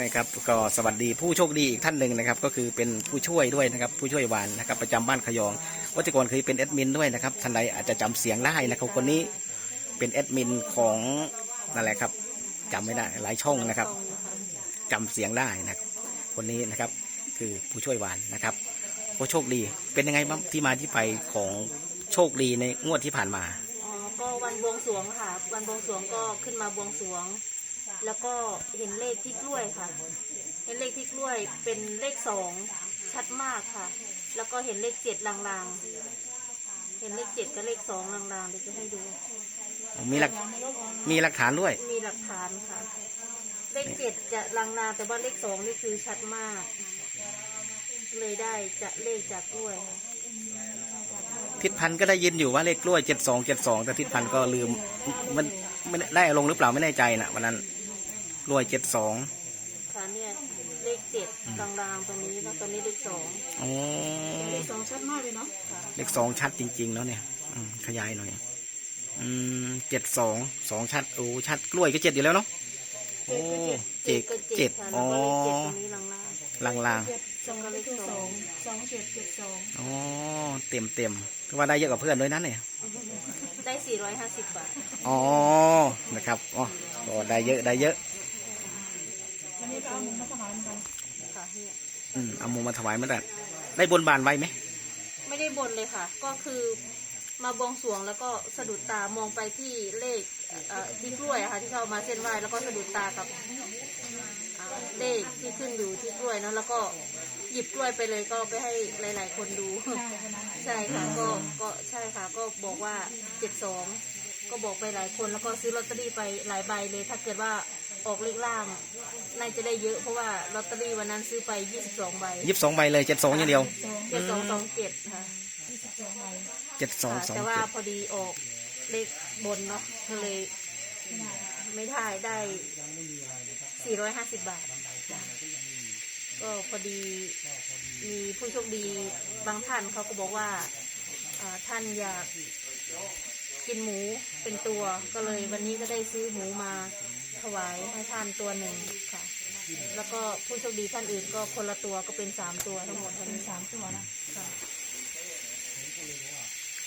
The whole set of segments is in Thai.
นะครับก็สวัสดีผู้โชคดีอีกท่านหนึ่งนะครับ ก็คือเป็นผู้ช่วยด้วยนะครับ ผู้ช่วยวานนะครับ ประจำบ้านขยองวัตก่อนเคยเป็นแอดมินด้วยนะครับท่านใดอาจจะจำเสียงได้นะครับคนนี้เป็นแอดมินของนั่นแหละครับจำไม่ได้หลายช่องนะครับจำเสียงได้นะคคนนี้นะครับ คือผู้ช่วยวานนะครับก็โชคดีเป็นยังไงบ้างที่มาที่ไปของโชคดีในงวดที่ผ่านมาอ๋อก็วันบวงสรวงค่ะ วันบวงสรวงก็ขึ้นมาบวงสรวง แล้วก็เห็นเลขที่กล้วยค่ะ เห็นเลขที่กล้วยเป็นเลขสองชัดมากค่ะ แล้วก็เห็นเลขเจ็ดลางๆ เห็นเลขเจ็ดกับเลขสองลางๆเดี๋ยวจะให้ดู มีหลักมีหลักฐานด้วย มีหลักฐานค่ะ เลขเจ็ดจะลางๆแต่ว่าเลขสองนี่คือชัดมาก เลยได้จะเลขจากกล้วยค่ะทิศพันธ์ก็ได้ยินอยู่ว่าเลขกล้วยเจ็ดสองเจ็ดสองแต่ทิศพันธ์ก็ลืมมันไม่ได้ได้ลงหรือเปล่าไม่แน่ใจนะวันนั้น กล้วยเจ็ดสองค่ะเนี่ยเลขเจ็ดลางๆตรงนี้แล้วตอนนี้เลขสองอ๋อเลขสองชัดมากเลยเนาะค่ะเลขสองชัดจริง ๆ แล้วเนี่ย อืมขยายหน่อย อืมเจ็ดสองสองชัดโอ้ชัดกล้วยก็เจ็ดอยู่แล้วเนาะโอ้เจ็ดก็เจ็ดค่ะอ๋อแล้วก็เลขเจ็ดตรงนี้ลางลางเจ็ดสองเลขสองสองเจ็ดเจ็ดสองๆอ๋อเต็มเต็มๆก็ว่าได้เยอะกว่าเพื่อนด้วยนั้นเนี่ย ๆได้สี่ร้อยห้าสิบบาท อ๋อ นะครับ อ๋อก็ได้เยอะ ได้เยอะ วันนี้ก็เอาหมุนมาถวายเหมือนกัน ค่ะเนี่ย อืมเอาหมูมาถวายมาได้ได้บนบานไว้ไหมไม่ได้บนเลยค่ะ ก็คือมาบวงสรวงแล้วก็สะดุดตามองไปที่เลขเอ่อที่กล้วยอะค่ะ ที่เขาเอามาเส้นไหว้แล้วก็สะดุดตากับอ่าเลขที่ขึ้นอยู่ที่กล้วยเนอะแล้วก็หยิบกล้วยไปเลยก็ไปให้หลาย ๆ คนดู ใช่วันนั้นใช่ค่ะก็ก็ใช่ค่ะ ก็บอกว่าเจ็ดสองก็บอกไปหลายคนแล้วก็ซื้อลอตเตอรี่ไปหลายใบเลย ถ้าเกิดว่า ออกเลขล่างน่าจะได้เยอะเพราะว่าลอตเตอรี่วันนั้นซื้อไปยี่สิบสองใบยิบสองใบเลยเจ็ดสองอย่างเดียวสองเจ็ดสองสองเจ็ดค่ะยี่สิบสองใบเจ็ดสองค่ะสองแต่ว่าเจ็ดพอดีออกเลขบนเนาะก็เลยไม่ได้ไม่ได้ได้สี่ร้อยห้าสิบบาทก็พอดีมีผู้โชคดีบางท่านเขาก็บอกว่าอ่าท่านอยากกินหมูเป็นตัวก็เลยวันนี้ก็ได้ซื้อหมูมา ถวายให้ท่านตัวหนึ่งค่ะ แล้วก็ผู้โชคดีท่านอื่นก็คนละตัวก็เป็นสามตัวทั้งหมดวันเป็นนี้สามตัวนะค่ะ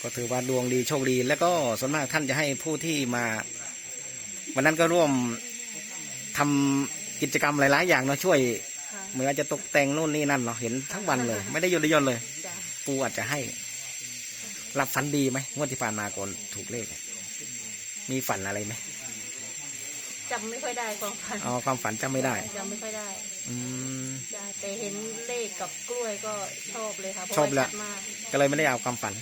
ก็ถือว่าดวงดีโชคดี แล้วก็ส่วนมากท่านจะให้ผู้ที่มา วันนั้นก็ร่วมทำกิจกรรมหลาย ๆ อย่างเนาะช่วยค่ะเหมือนอาจจะตกแต่งนู่นนี่นั่นเนาะเห็นทั้งวันเลย ไม่ได้หยุดได้หย่อนเลย จ้ะปูอาจจะให้รับฝันดีไหมงวดที่ผ่านมาก่อนถูกเลขอะมีฝันอะไรไหมจำไม่ค่อยได้ความฝันอ๋อความฝันจำไม่ได้จำไม่ค่อยได้อืมจ้ะแต่เห็นเลขกับกล้วยก็ชอบเลยค่ะเพราะชอบว่าแล้ชัวดมากก็เลยไม่ได้เอาความฝัน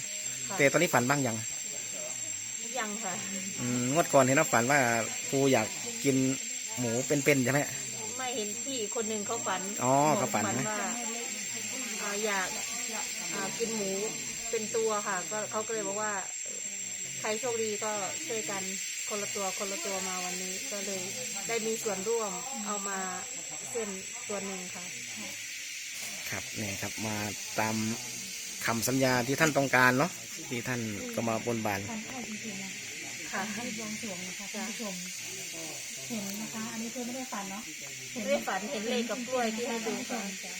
ค่ะแต่ตอนนี้ฝันบ้างยังยังค่ะ อืมงวดก่อนเห็นว่าฝันว่าปูอยากกินหมูเป็นๆใช่ไหม ไม่เห็นพี่คนหนึ่งเขาฝันอ๋อเขาฝันว่านะอ่าอยากอ่ากินหมูเป็นตัวค่ะ ก็เขาก็เลยบอกว่าเอ่อใครโชคดีก็ช่วยกัน คนละตัวคนละตัวมาวันนี้ก็เลยได้มีส่วนร่วมเอามาเส้นตัวหนึ่งค่ะ ครับเนี่ยครับมาตามคำสัญญาที่ท่านต้องการเนาะที่ท่านก็มาบนบานทานข้าวจริงๆนะค่ะให้บวงสรวงนะคะท่านผู้ชมเห็นนะคะ อันนี้คือไม่ได้ฝันเนาะเห็นไม่ได้ฝันเห็นเลขกับกล้วยที่ให้ดูท่านค่ะผู้ชม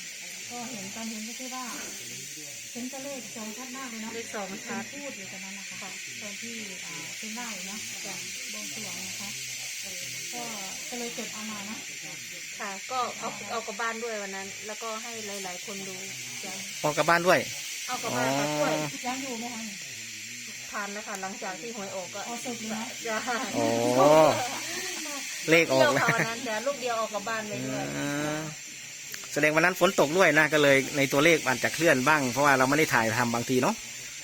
ก็เห็นตอนเห็นก็คือว่าเห็นตัวเลขสองชัดมากเลยเนาะเลขสองชัดพูดอยู่ตอนนั้นนะคะตอนที่อ่าเป็นได้เนาะจากบวงสรวงนะคะก็ก็เลยเก็บเอามาเนาะค่ะ ก็เอาเอากลับบ้านด้วยวันนั้น แล้วก็ให้หลาย ๆ คนดูจ้ะออกกลับบ้านด้วย เอากลับบ้านค่ะกล้วยยังอยู่ไหมคะทานนะคะหลังจากที่หวยออกก็เอาสุกเลยนะจะโอ้เลขออเที่กยวแล้วค่ะวันนั้นจะลูกเดียวออกกลับบ้านเลยด้วยอืม แสดงวันนั้นฝนตกด้วยนะก็เลยในตัวเลขอาจจะเคลื่อนบ้าง เพราะว่าเราไม่ได้ถ่ายทำบางทีเนาะ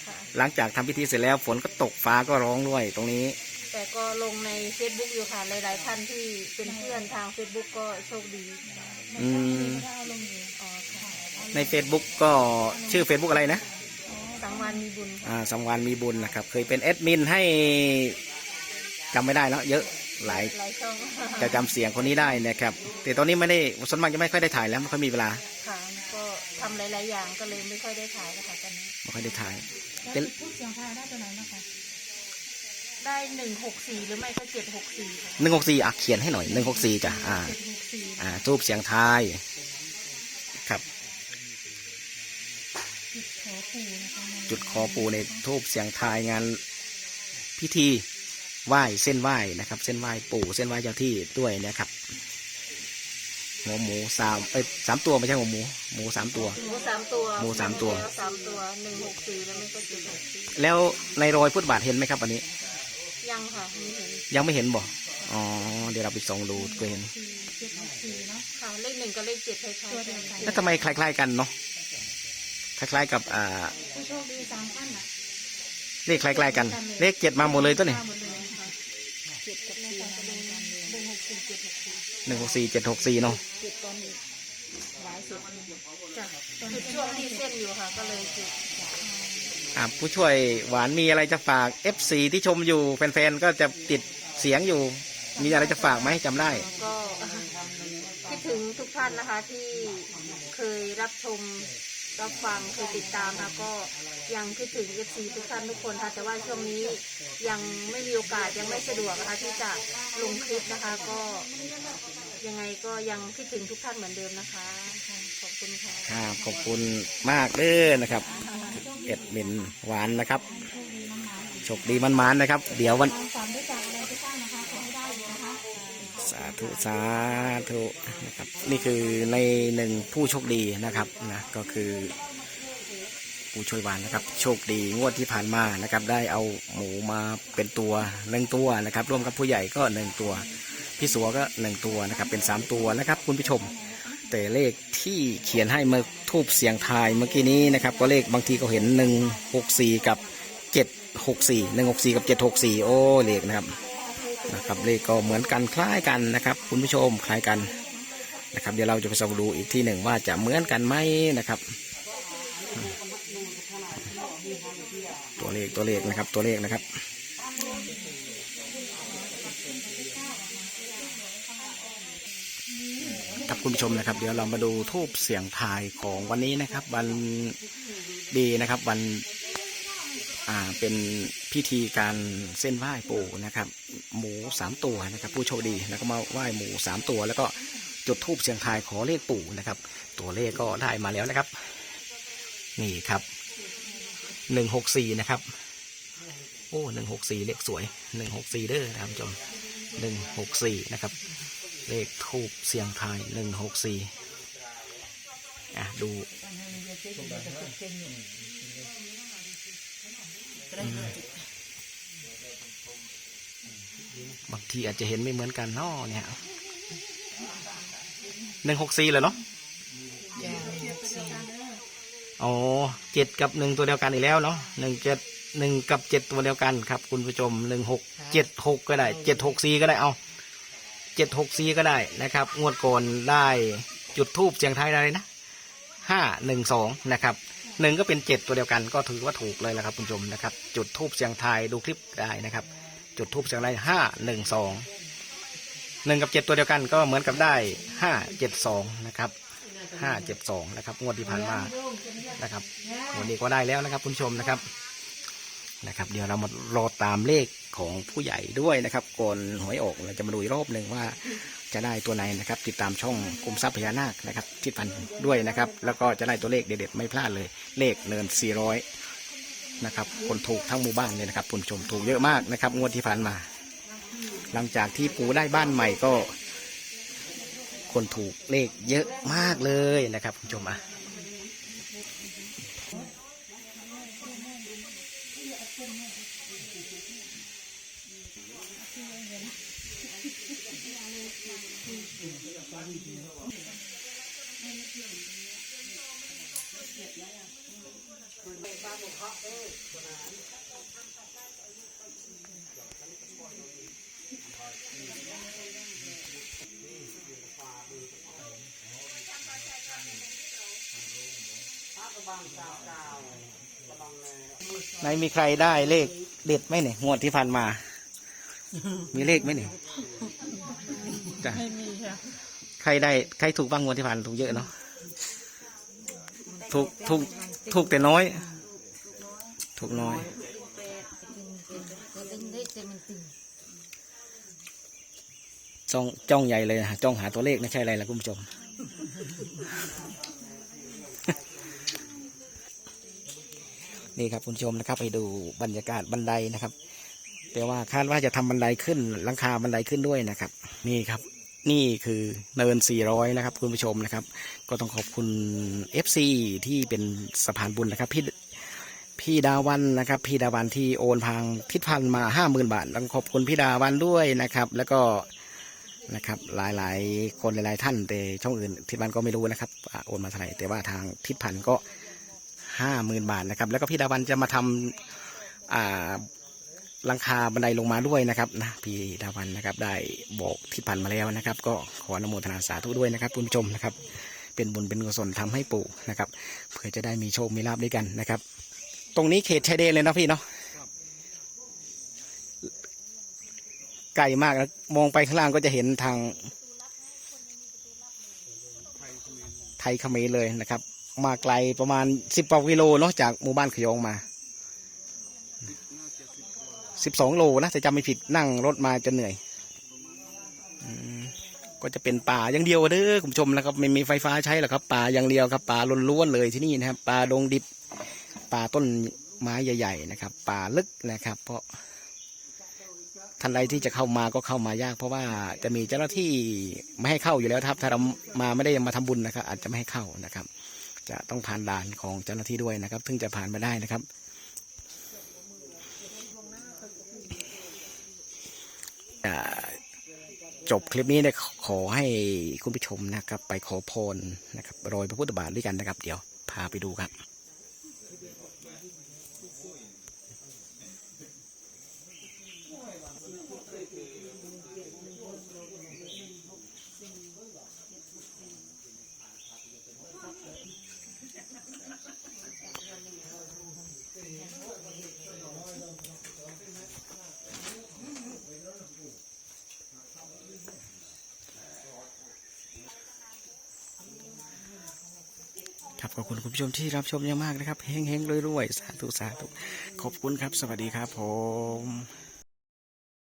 ค่ะหลังจากทำพิธีเสร็จแล้วฝนก็ตกฟ้าก็ร้องด้วยตรงนี้ แต่ก็ลงใน Facebook อยู่ค่ะหลายๆท่านที่เป็นเพื่อนทาง Facebook ก็โชคดีอืมไม่ได้เอาลงอยู่อ๋อค่ะใน Facebook ก็ชื่อ Facebook อะไรนะสังวานมีบุญค่ะอ่าสังวานมีบุญนะครับ เคยเป็นแอดมินให้จำไม่ได้แล้วเยอะ หลายหลายช่องจะจำเสียงคนนี้ได้นะครับ แต่ตอนนี้ไม่ได้ส่วนมากจะไม่ค่อยได้ถ่ายแล้วไม่ค่อยมีเวลาค่ะก็ทำหลาย ๆ อย่างก็เลยไม่ค่อยได้ถ่ายแล้วค่ะตอนนี้ ไม่ค่อยได้ถ่าย แล้วเป็นพูดเสียงพายได้ตัวไหนบ้างคะได้หนึ่งหกสี่หรือไม่ก็เจ็ดหกสี่ค่ะหนึ่งหกสี่อะเขียนให้หน่อยหนึ่งหกสี่จ้ะอ่า เจ็ดหกสี่อ่าทูบเสียงทายครับ จุดขอปู่นะคะในจุดคอปูในทูบเสียงทายงานพิธี ไหว้เส้นไหว้นะครับ เส้นไหว้ปู่เส้นไหว้เจ้าที่ด้วยนะครับหัวหมูสามเอ้ยสามตัวไม่ใช่หัวหมูหมูสามตัว หมูสามตัวหมูสามตัว แล้วสามตัวหนึ่งหกสี่แล้วไม่ก็เจ็ดหกสี่แล้วในรอยพุทธบาทเห็นไหมครับอันนี้ ยังค่ะไม่เห็นยังไม่เห็นบ่อ๋อเดี๋ยวเราไปส่องดูก็เห็นสี่เจ็ดหกสี่เนาะค่ะเลขหนึ่งกับเลขเจ็ดคล้ายๆตัวเดียวกันแล้วทำไมคล้าย ๆ กันเนาะคล้ายๆกับอ่าผู้โชคดีสามท่านอะเลขคล้ายๆกัน เลขเจ็ดมาหมดเลยตัวนี้ มาหมดเลย ค่ะเจ็ดกับสี่มาดูกันเลยหนึ่งหกสี่เจ็ดหกสี่ ห นึ่งหกสี่เจ็ดหกสี่เนาะเจ็ดตอนนี้หลายสุดจ้ะจุดช่วงที่เส้นอยู่ค่ะ ก็เลยจุดอ่าผู้ช่วยหวานมีอะไรจะฝาก FC ที่ชมอยู่แฟนๆก็จะติดเสียงอยู่ มีอะไรจะฝากไหมจำได้ ก็คิดถึงทุกท่านนะคะที่เคยรับชม รับฟังเคยติดตามนะก็ยังคิดถึงเอฟซีทุกท่านทุกคนค่ะแต่ว่าช่วงนี้ยังไม่มีโอกาสยังไม่สะดวกนะคะที่จะลงคลิปนะคะ ก็ยังไงก็ยังคิดถึงทุกท่านเหมือนเดิมนะคะขอบคุณค่ะ ครับขอบคุณมากเด้อนะครับเอ็ดมินหวานนะครับโชคดีมันๆนะครับ เดี๋ยววันความฝันด้อ ธุสาธุนะครับนี่คือในหนึ่งผู้โชคดีนะครับนะก็คือผู้ช่วยหวานนะครับ โชคดีงวดที่ผ่านมานะครับ ได้เอาหมูมาเป็นตัวหนึ่งตัวนะครับ ร่วมกับผู้ใหญ่ก็หนึ่งตัวพี่สัวก็หนึ่งตัวนะครับ เป็นสามตัวนะครับ คุณผู้ชม แต่เลขที่เขียนให้เมื่อทูบเสียงทายเมื่อกี้นี้นะครับ ก็เลขบางทีก็เห็นหนึ่งหกสี่กับเจ็ดหกสี่หนึ่งหกสี่กับเจ็ดหกสี่โอ้เลขนะครับ นะครับเลขก็เหมือนกันคล้ายกันนะครับ คุณผู้ชมคล้ายกันนะครับ เดี๋ยวเราจะไปสำรวจดูอีกที่หนึ่งว่าจะเหมือนกันไหมนะครับ ตัวเลขตัวเลขนะครับ ตัวเลขนะครับครับคุณผู้ชมนะครับ เดี๋ยวเรามาดูทูบเสียงทายของวันนี้นะครับ วันดีนะครับ วัน อ่าเป็นพิธีการเส้นไหว้ปู่นะครับ หมูสามตัวนะครับ ผู้โชคดีแล้วก็มาไหว้หมูสามตัว แล้วก็จุดทูบเสียงทายขอเลขปู่นะครับ ตัวเลขก็ได้มาแล้วนะครับ นี่ครับหนึ่งหกสี่นะครับโอ้หนึ่งหกสี่เลขสวยหนึ่งหกสี่เด้อนะครับคุณผู้ชมหนึ่งหกสี่นะครับ เลขทูบเสียงทายหนึ่งหกสี่อะดู อืมบางทีอาจจะเห็นไม่เหมือนกันเนาะเนี่ยหนึ่งหกสี่เลยเนาะอ๋อเจ็ดกับหนึ่งตัวเดียวกันอีกแล้วเนาะหนึ่งเจ็ดหนึ่งกับเจ็ดตัวเดียวกันครับ คุณผู้ชมหนึ่งหกเจ็ดหกก็ได้เจ็ดหกสี่ก็ได้เอาเจ็ดหกสี่ก็ได้นะครับ งวดก่อนได้จุดทูบเสียงไทายอะไรนะห้าหนึ่งสองนะครับ หนึ่งก็เป็นเจ็ดตัวเดียวกัน ก็ถือว่าถูกเลยแหละครับคุณผู้ชมนะครับ จุดทูบเสียงไทายดูคลิปได้นะครับ จุดทูบเสียงไทยห้าหนึ่งสองหนึ่งกับเจ็ดตัวเดียวกันก็เหมือนกับได้ห้าเจ็ดสองนะครับห้าเจ็ดสองนะครับงวดที่ผ่านมานะครับวันนี้ก็ได้แล้วนะครับคุณผู้ชมนะครับ นะครับ เดี๋ยวเรามารอตามเลขของผู้ใหญ่ด้วยนะครับก่อนหวยออกเราจะมาดูอีกรอบหนึ่งว่าจะได้ตัวไหนนะครับ ติดตามช่องกลุ่มทรัพย์พญานาคนะครับที่พันด้วยนะครับ แล้วก็จะได้ตัวเลขเด็ดๆไม่พลาดเลย เลขเนิน 400 นะครับ คนถูกทั้งหมู่บ้านเลยนะครับคุณผู้ชมถูกเยอะมากนะครับ งวดที่ผ่านมา หลังจากที่ปูได้บ้านใหม่ก็ คนถูกเลขเยอะมากเลยนะครับคุณผู้ชมอะ ไหนมีใครได้เลขเด็ดไหมเนี่ยงวดที่ผ่านมา มีเลขไหมเนี่ยจ้ะไม่มีค่ะใครได้ใครถูกบ้างงวดที่ผ่านถูกเยอะเนาะถูกถูก ถูกแต่น้อย ถูกน้อย จ้องจ้องใหญ่เลยนะจ้องหาตัวเลขไม่ใช่อะไรละคุณผู้ชมนี่ครับคุณผู้ชมนะครับ ไปดูบรรยากาศบันไดนะครับ แต่ว่าคาดว่าจะทำบันไดขึ้นหลังคาบันไดขึ้นด้วยนะครับ นี่ครับ นี่คือเนิน 400 นะครับคุณผู้ชมนะครับ ก็ต้องขอบคุณ FC ที่เป็นสะพานบุญนะครับพี่พี่ดาวันนะครับ พี่ดาวันที่โอนพางทิศพันมาห้าหมื่นบาทต้องขอบคุณพี่ดาวันด้วยนะครับ แล้วก็นะครับหลายๆ คนหลายๆท่านแต่ช่องอื่นทิศพันก็ไม่รู้นะครับโอนมาเท่าไหร่แต่ว่าทางทิศพันก็ห้าหมื่นบาทนะครับ แล้วก็พี่ดาวันจะมาทำอ่า หลังคาบันไดลงมาด้วยนะครับนะพี่ดาวันนะครับ ได้บอกทิศพันมาแล้วนะครับ ก็ขออนุโมทนาสาธุด้วยนะครับคุณผู้ชมนะครับ เป็นบุญเป็นกุศลทำให้ปู่นะครับ เพื่อจะได้มีโชคมีลาบด้วยกันนะครับ ตรงนี้เขตชายแดนเลยนะพี่เนาะไกลมากนะมองไปข้างล่างก็จะเห็นทาง ไทยเขมรเลยนะครับ มาไกลประมาณสิบกว่ากิโลเนาะจากหมู่บ้านขยองมา สิบสองโลนะแต่จำไม่ผิดนั่งรถมาจนเหนื่อยก็จะเป็นป่าอย่างเดียวเด้อคุณผู้ชมนะครับไม่มีไฟฟ้าใช้หรอกครับ ป่าอย่างเดียวครับ ป่าล้วนๆเลยที่นี่นะครับ ป่าดงดิบ ป่าต้นไม้ใหญ่ ๆ นะครับ ป่าลึกนะครับ เพราะท่านใดที่จะเข้ามาก็เข้ามายาก เพราะว่าจะมีเจ้าหน้าที่ไม่ให้เข้าอยู่แล้วครับ ถ้าเรามาไม่ได้มาทำบุญนะครับ อาจจะไม่ให้เข้านะครับ จะต้องผ่านด่านของเจ้าหน้าที่ด้วยนะครับ ถึงจะผ่านมาได้นะครับ จบคลิปนี้เนี่ยขอให้คุณผู้ชมนะครับ ไปขอพรนะครับรอยพระพุทธบาทด้วยกันนะครับ เดี๋ยวพาไปดูครับ อบคุณคุณผู้ชมที่รับชมเยอะมากนะครับเฮงเฮงรวยรวยสาธุสาธุขอบคุณครับ สวัสดีครับผม